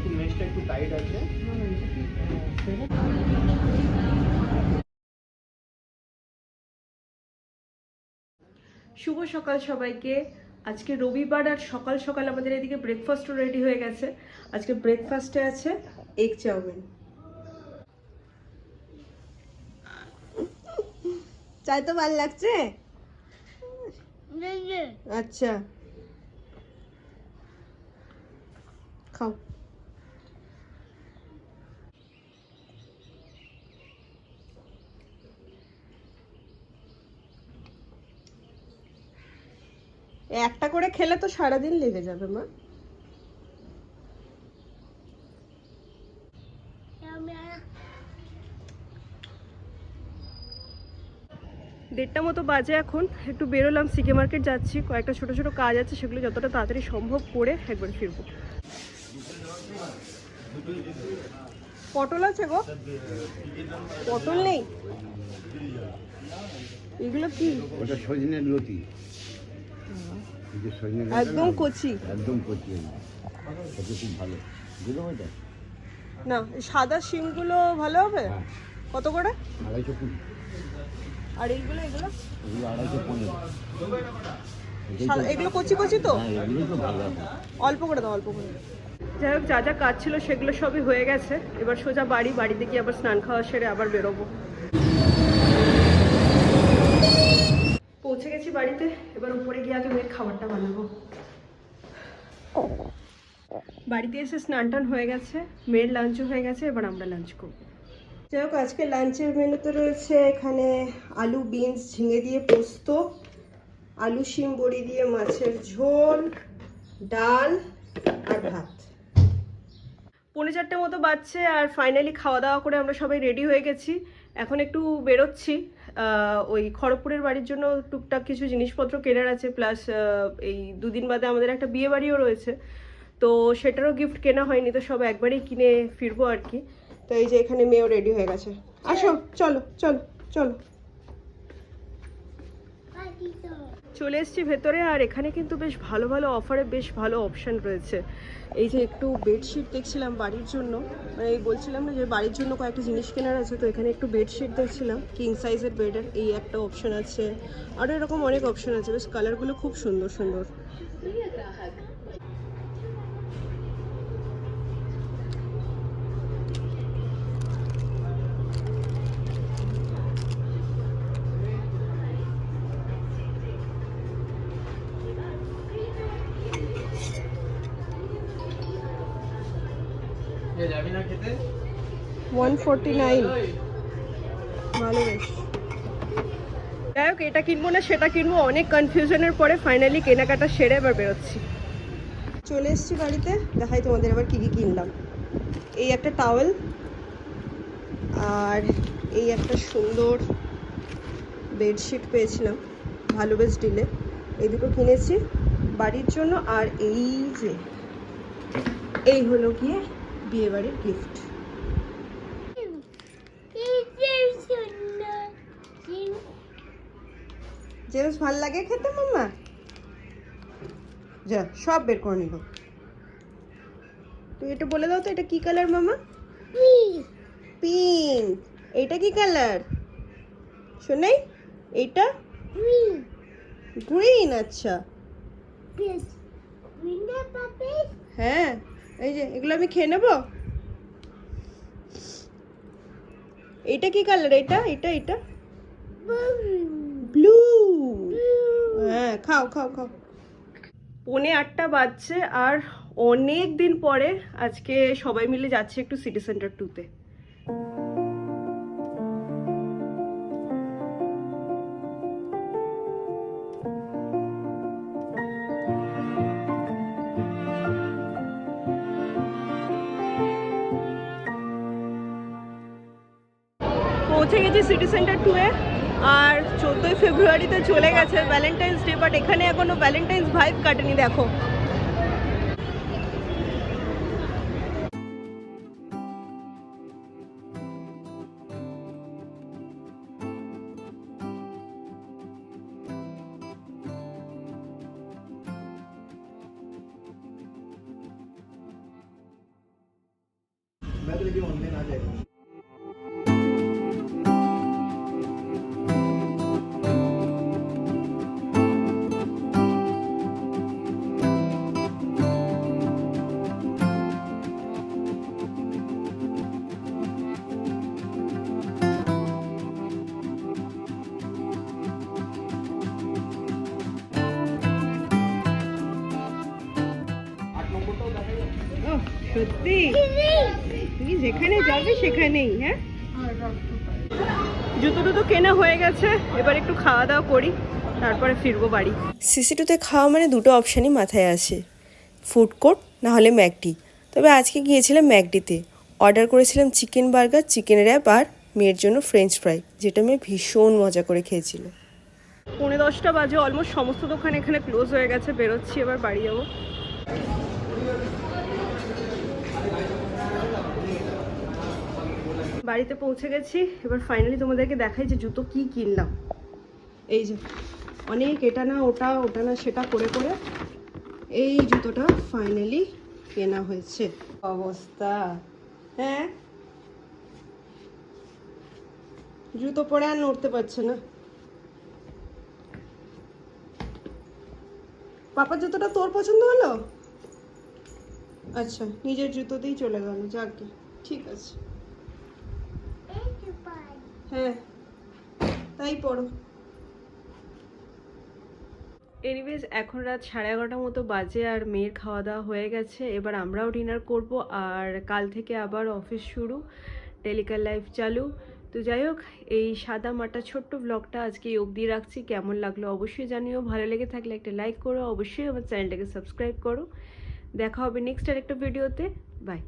একটু মেশটা একটু টাইট আছে। শুভ সকাল সবাইকে। আজকে রবিবার আর সকাল সকাল আমাদের এদিকে ব্রেকফাস্টও রেডি হয়ে গেছে। আজকে ব্রেকফাস্টে আছে এগ চাউমিন। চাই তো ভালো লাগছে? আচ্ছা। খাও। একটা করে খেলে তো সারাদিন লেগে যাবে মা। দেড়টা মতো বাজে এখন। একটু বেরোলাম সিকে মার্কেট যাচ্ছি। কয়েকটা ছোট ছোট কাজ আছে সেগুলো যতটা তাড়াতাড়ি সম্ভব করে একবার ফিরবো। পটল আছে গো। পটল নেই। এগুলো কি? ওটা সজনের লতি এই যে সজনে লতিটা একদম কচি। একদম কচি এটা খুব ভালো। বুঝলো না সাদা শিমগুলো ভালো হবে? হ্যাঁ। কত করে? আড়াইশো কুড়ি। আর এইগুলো এগুলো? এগুলো আড়াইশো পনেরো। এগুলো কচি কচি তো হ্যাঁ অল্প করে দাও অল্প করে যাই হোক যা যা কাজ ছিল সেগুলো সবই হয়ে গেছে। এবার সোজা বাড়ি বাড়িতে গিয়ে আবার স্নান খাওয়া সেরে আবার বেরোবো। পৌঁছে গেছি বাড়িতে, এবার উপরে গিয়ে আগে মেয়ের খাবারটা বানাবো। বাড়িতে এসে স্নান টান হয়ে গেছে, মেয়ের লাঞ্চও হয়ে গেছে, এবার আমরা লাঞ্চ করব। যাই হোক, আজকে লাঞ্চের মেনুতে রয়েছে এখানে আলু বিনস ঝিঙে দিয়ে পোস্ত, আলু, শিম, বড়ি দিয়ে মাছের ঝোল, ডাল আর ভাত। পৌনে চারটে মতো বাজছে আর ফাইনালি খাওয়া দাওয়া করে আমরা সবাই রেডি হয়ে গেছি। এখন একটু বেরোচ্ছি। ওই খড়গপুরের বাড়ির জন্য টুকটাক কিছু জিনিসপত্র কেনার আছে প্লাস এই দুদিন বাদে আমাদের একটা বিয়ে বাড়িও রয়েছে। তো সেটারও গিফট কেনা হয়নি, তো সব একবারেই কিনে ফিরবো আর কি। তো এই যে এখানে মেয়েও রেডি হয়ে গেছে। আসো, চলো চলো চলো। চলে এসছি ভেতরে, আর এখানে কিন্তু বেশ ভালো ভালো অফারে বেশ ভালো অপশান রয়েছে। এই যে একটু বেডশিট দেখছিলাম বাড়ির জন্য মানে এই বলছিলাম না যে বাড়ির জন্য কয়েকটা জিনিস কেনার আছে, তো এখানে একটু বেডশিট দেখছিলাম। কিং সাইজের বেডের এই একটা অপশান আছে আরও এরকম অনেক অপশান আছে, বেশ কালারগুলো খুব সুন্দর সুন্দর। One forty nine. ভালো বেশ। যাই হোক, এটা কিনবো না, সেটা কিনবো। অনেক কনফিউশনের পরে ফাইনালি কেনাকাটা সেরে এবার বেরোচ্ছি। চলে এসেছি বাড়িতে, দেখাই তোমাদের এবার কী কী কিনলাম। এই একটা টাওয়েল আর এই একটা সুন্দর বেডশিট পেয়েছিলাম। ভালো বেশ ডিলে এই দুটো কিনেছি। বাড়ির জন্য আর এই যে, এই হলো গিয়ে বিয়ে বাড়ির গিফট জেমস ভালো লাগে খেতে মাম্মা। যা সব বের করে নিল তুই এটা বলে দাও তো এটা কি কালার মামা পিঙ্ক এটা কি কালার শোনাই এইটা গ্রিন আচ্ছা। হ্যাঁ। এই যে এগুলো আমি খেয়ে নেব? এটা কি কালার এটা এটা এটা ব্লু হ্যাঁ খাও খাও খাও। পৌনে আটটা বাজছে আর অনেক দিন পরে আজকে সবাই মিলে যাচ্ছে একটু সিটি সেন্টার টুতে পৌঁছে গেছি সিটি সেন্টার টুয়ে আর চোদ্দোই ফেব্রুয়ারিতে চলে গেছে ভ্যালেন্টাইন্স ডে বাট এখানে এখনো ভ্যালেন্টাইন্স ভাইব কাটেনি দেখো के लिए भी ऑनलाइन आ जाएगा সত্যি? তুমি যেখানে যাবে সেখানেই হ্যাঁ? জুতো টুতো কেনা হয়ে গেছে এবার একটু খাওয়া দাওয়া করি তারপরে ফিরবো বাড়ি। সিসিটুতে খাওয়া মানে দুটো অপশানই মাথায় আসে ফুড কোর্ট না হলে ম্যাকডি। তবে আজকে গিয়েছিলাম ম্যাকডিতে অর্ডার করেছিলাম চিকেন বার্গার চিকেন র্যাপ আর মেয়ের জন্য ফ্রেঞ্চ ফ্রাই যেটা মেয়ে ভীষণ মজা করে খেয়েছিল। পৌনে দশটা বাজে অলমোস্ট সমস্ত দোকান এখানে ক্লোজ হয়ে গেছে বেরোচ্ছি এবার বাড়ি যাব। বাড়িতে পৌঁছে গেছি। এবার ফাইনালি তোমাদেরকে দেখাই যে জুতো কি কিনলাম। এই যে, অনেক এটা না, ওটা ওটা না, সেটা করে করে এই জুতোটা ফাইনালি কেনা হয়েছে। অবস্থা। হ্যাঁ? জুতো পরে আর নড়তে পারছে না। পাপার জুতোটা তোর পছন্দ হলো? আচ্ছা নিজের জুতোতেই চলে গেল, যাকে ঠিক আছে। হ্যাঁ তাই পড়ো। এনিওয়েজ এখন রাত সাড়ে এগারোটার মতো বাজে আর মেয়ের খাওয়া দাওয়া হয়ে গেছে। এবার আমরাও ডিনার করব আর কাল থেকে আবার অফিস শুরু টেলিকার লাইফ চালু। তো যাই হোক, এই সাদা মাটা ছোট্ট ব্লগটা আজকে অবধি রাখছি। কেমন লাগল অবশ্যই জানিও। ভালো লেগে থাকলে একটা লাইক করো। অবশ্যই আমার চ্যানেলটাকে সাবস্ক্রাইব করো। দেখা হবে নেক্সট আর একটা ভিডিওতে বাই